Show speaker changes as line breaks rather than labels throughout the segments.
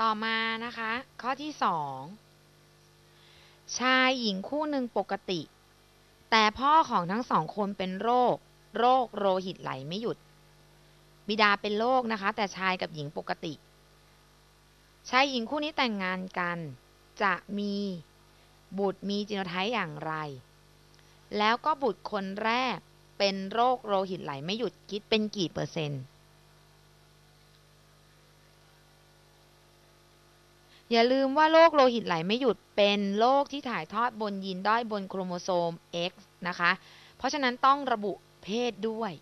ต่อมานะคะ ข้อที่สองชายหญิงคู่หนึ่งปกติ แต่พ่อของทั้งสองคนเป็นโรค โรคโลหิตไหลไม่หยุด บิดาเป็นโรคนะคะ แต่ชายกับหญิงปกติ ชายหญิงคู่นี้แต่งงานกัน จะมีบุตรมีจีโนไทป์อย่างไร แล้วก็บุตรคนแรกเป็นโรคโลหิตไหลไม่หยุดคิดเป็นกี่เปอร์เซ็นต์ อย่าลืมว่าโรคโลหิตไหลไม่หยุดเป็นโรคที่ถ่ายทอดบนยีนด้อยบนโครโมโซม X นะคะ เพราะฉะนั้นต้องระบุเพศด้วย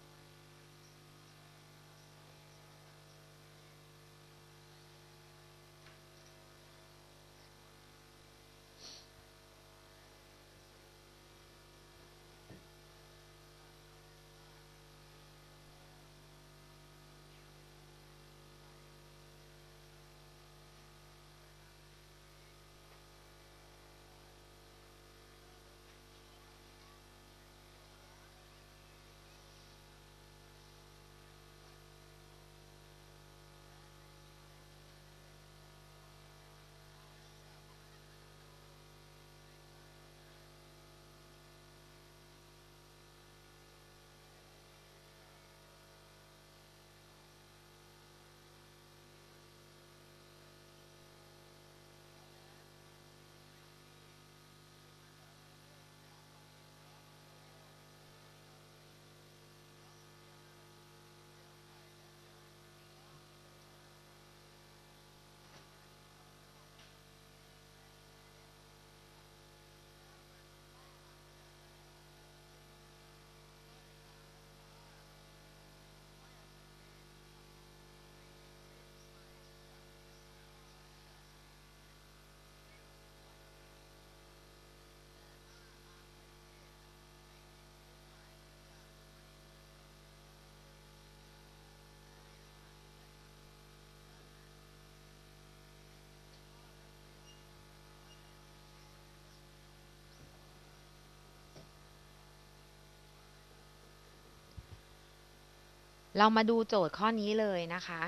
เรามาดูโจทย์ข้อนี้เลยนะคะ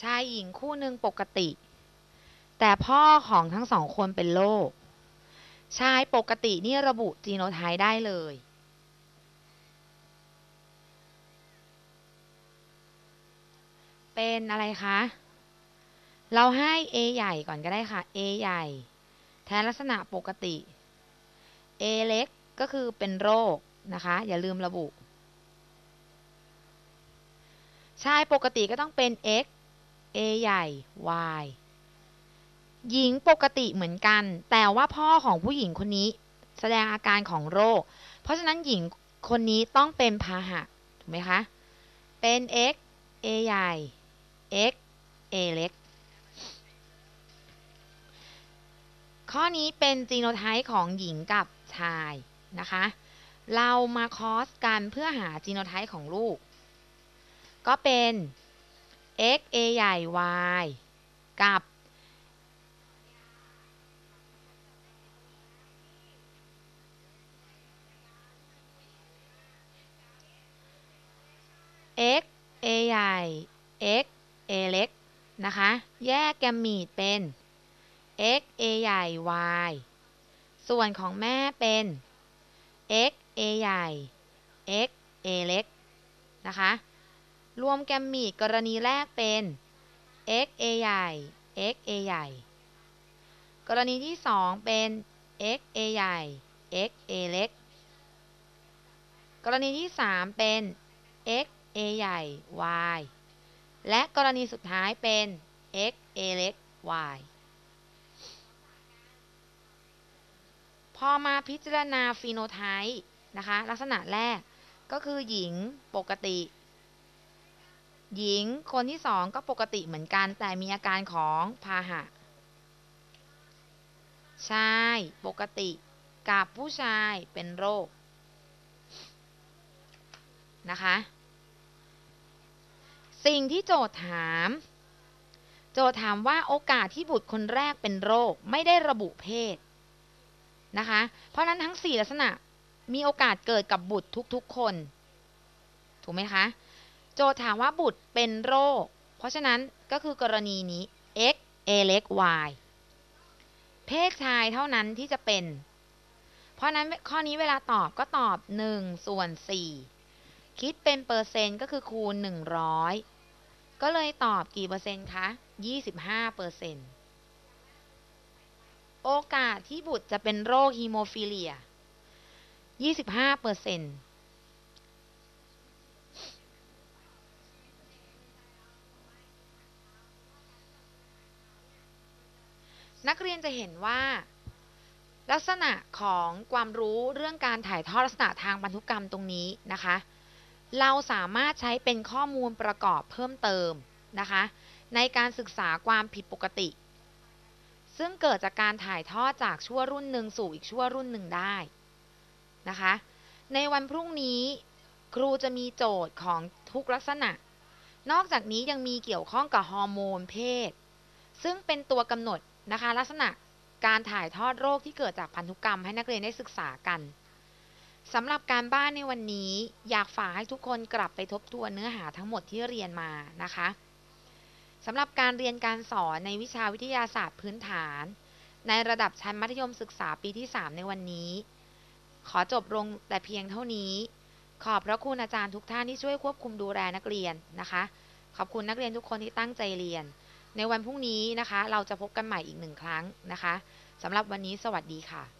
ชายหญิงคู่หนึ่งปกติ แต่พ่อของทั้งสองคนเป็นโรค ชายปกตินี่ระบุจีโนไทป์ได้เลย เป็นอะไรคะ เราให้ A ใหญ่ก่อนก็ได้ค่ะ A ใหญ่ แทนลักษณะปกติ A เล็กก็คือเป็นโรคนะคะ อย่าลืมระบุ ชายปกติก็ต้องเป็น x a ใหญ่ y หญิงปกติเหมือนกัน แต่ว่าพ่อของผู้หญิงคนนี้แสดงอาการของโรค เพราะฉะนั้นหญิงคนนี้ต้องเป็นพาหะถูกไหมคะ เป็น x a ใหญ่ x a เล็ก ข้อนี้เป็นจีโนไทป์ของหญิงกับชายนะคะ เรามาคอสกันเพื่อหาจีโนไทป์ของลูก ก็เป็น x a ใหญ่ y กับ x a ใหญ่ x a เล็กนะคะ แยกแกมมีดเป็น x a ใหญ่ y ส่วนของแม่เป็น x a ใหญ่ x a เล็กนะคะ รวมแกมมีดกรณีแรกเป็น x a ใหญ่ x a ใหญ่ กรณีที่ 2 เป็น x a ใหญ่ x a เล็ก กรณีที่ 3 เป็น x a ใหญ่ y และกรณีสุดท้ายเป็น x a เล็ก y พอมาพิจารณาฟีโนไทป์นะคะ ลักษณะแรกก็คือหญิงปกติ หญิงคนที่สองก็ปกติเหมือนกัน แต่มีอาการของพาหะ ชายปกติกับผู้ชายเป็นโรค นะคะ สิ่งที่โจทย์ถาม โจทย์ถามว่าโอกาสที่บุตรคนแรกเป็นโรคไม่ได้ระบุเพศนะคะ เพราะนั้นทั้ง 4 ลักษณะมีโอกาสเกิดกับบุตรทุกๆคน ถูกไหมคะ จทย์ถามว่าบุตรเป็นโรค เพราะฉะนั้นก็คือกรณีนี้ x A เล็ก Y เพศชายเท่านั้นที่จะเป็น เพราะนั้นข้อนี้เวลาตอบก็ตอบ 1 ส่วน 4 คิดเป็นเปอร์เซ็นต์ก็คือคูณ 100 ก็เลยตอบกี่เปอร์เซ็นต์คะ 25เปอร์เซ็นต์โอกาสที่บุตรจะเป็นโรคฮีโมฟิเลีย 25เปอร์เซ็นต์ นักเรียนจะเห็นว่า ลักษณะของความรู้เรื่องการถ่ายทอดลักษณะทางพันธุกรรมตรงนี้นะคะ เราสามารถใช้เป็นข้อมูลประกอบเพิ่มเติมนะคะ ในการศึกษาความผิดปกติ ซึ่งเกิดจากการถ่ายทอดจากชั่วรุ่นหนึ่งสู่อีกชั่วรุ่นหนึ่งได้นะคะ ในวันพรุ่งนี้ครูจะมีโจทย์ของทุกลักษณะ นอกจากนี้ยังมีเกี่ยวข้องกับฮอร์โมนเพศ ซึ่งเป็นตัวกำหนด นะคะ ลักษณะการถ่ายทอดโรคที่เกิดจากพันธุกรรมให้นักเรียนได้ศึกษากันสำหรับการบ้านในวันนี้ อยากฝากให้ทุกคนกลับไปทบทวนเนื้อหาทั้งหมดที่เรียนมานะคะสำหรับการเรียนการสอนในวิชาวิทยาศาสตร์พื้นฐาน ในระดับชั้นมัธยมศึกษาปีที่ 3 ในวันนี้ ขอจบลงแต่เพียงเท่านี้ ขอบพระคุณอาจารย์ทุกท่านที่ช่วยควบคุมดูแลนักเรียนนะคะ ขอบคุณนักเรียนทุกคนที่ตั้งใจเรียน ในวันพรุ่งนี้นะคะ เราจะพบกันใหม่อีกหนึ่งครั้งนะคะสำหรับวันนี้สวัสดีค่ะ